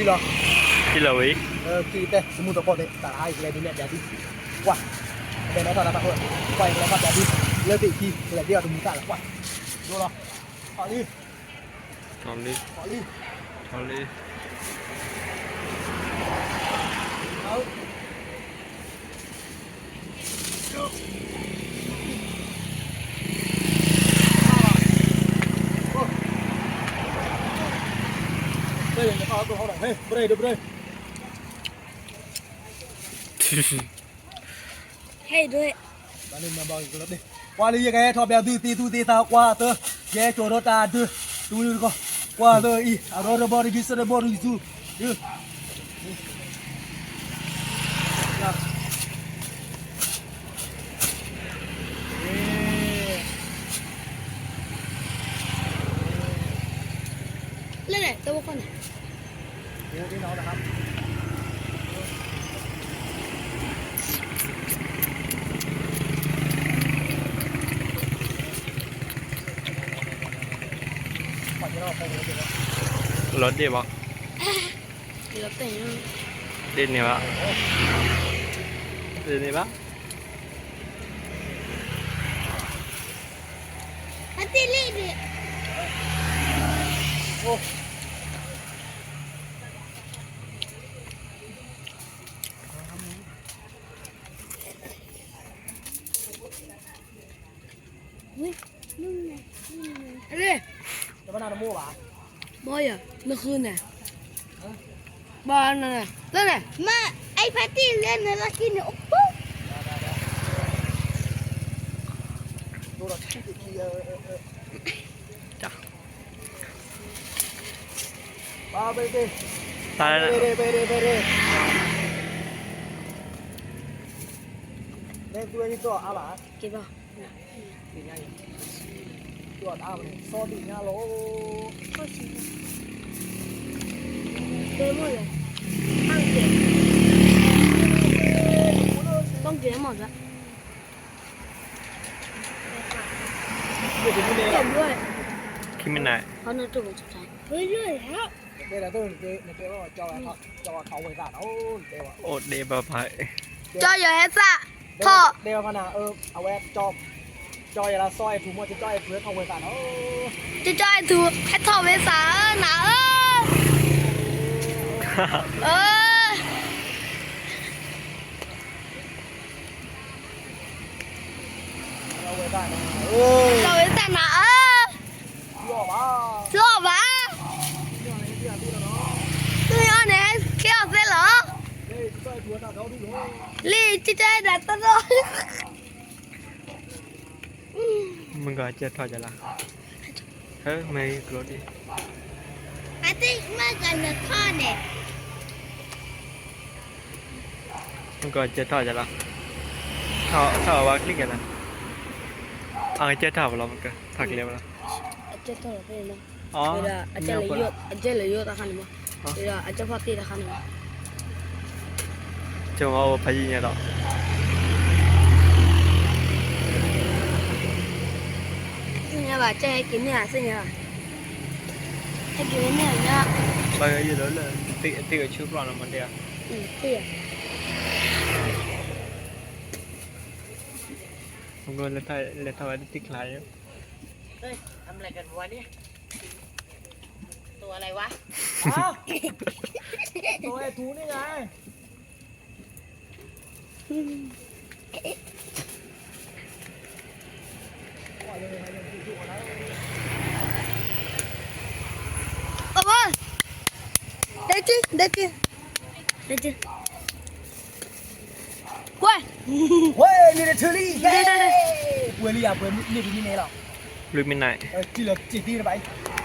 kilo kilo ấy ờ thì đây mua đồ có đấy cả hai cái này đi mẹ giá đi qua đây nó thật là thật rồi quay nó thật giá đi lên tỷ chi là đi vào đúng cả là quay rồi đó họ đi họ đi họ đi họ đi đây nó có con này bữa đây bữa đây hay rồi bạn nên mà bao nhiêu đi qua đi cái thọ bèo tư tì tu tì tao qua tơ cái chỗ đó ta tư tu đi co qua tơ y à rồi rồi bỏ đi biết rồi bỏ đi tu đi lên này, tao bóc con này. เดี๋ยวพี่น้องนะครับขอที่เราไปเลยเดี๋ยว Lót đi bác เดี๋ยวแต่ง Đi nè bác Đi nè bác ฮัตติลี่ดิโอ้ นุ่มไงอะไร จะมานาโม่ป่ะ บอยอ่ะเมื่อคืนน่ะบอลน่ะเล่นไหนมาไอ้พัตตี้เล่นนะแล้วกินเนี่ยโอ้โห ดูเราที่ติดทีเออเออเออ Chà มาไปดิ Ta ไปดิไปดิไปดิเล่นตัวนี้ตัวอะไร กินป่ะ ดีง่าย ตัวอะไรโซดีง่ายโลก็ชิมเต็มหมดเลยตั้งเก็บต้องเก็บหมดละเดี๋ยวถึงไม่ได้หรเก็บด้วย Khi mình này เขาน่าจะรู้จักใจเฮ้ยด้วยแล้วเดี๋ยวตัวเดี๋ยวเดี๋ยวจอเขาจอเขาไว้กันโอ้เดี๋ยว Ốt đi bà phải จออยู่เฮซ่าพ่อเดี๋ยวขนาเออเอาแวะจอบ จอยละซอยถูกมัวจะจอยเพื่อเขาไว้กันโอ้ จะจอยถูกให้ทอเวสาหนาเออเออ เอาไว้กันเออ ทอเวสาหนาเออ ยั่วมา ชอบปะ ยั่วอะไรที่อ่ะที่แล้วเนาะ ตัวนี้เนี่ ยเขี้ยวเส้นเหรอเฮ้ยจอยเพื่อเขาดูเลยลี่จิใจดัดตลอด Mình gọi chết thôi chả là Hơ mày lót đi อาทิตย์มากันนะข้อเนี่ย Mình gọi chết thôi chả là Thọ thọ bác click kìa là À chết thọ vào lòng kìa Thật liều là อาจจะตลอดไปเลย Ó เดี๋ยวอาจจะ nhiều เลย quá เย là อะอาจจะเลยเยอะตะคันมั้งเดี๋ยวอาจจะพอตีตะคันมั้ง Chồng ô phải gì nhỉ đó ซึ่งไง ว่าจะให้กินเนื้อสิเนี่ยให้กินเนื้อเนี่ยไปอยู่แล้เลยตีตีกับชุบร้อนมันเดียวอืมตีผมก็เลยถ่าเลยถ่ายติ๊กไลน์เฮ้ยทำอะไรกันวะเนี่ยตัวอะไรวะตัวไอ้ทูนี่ไง 再见，再见。喂，喂，你的车里，来，你，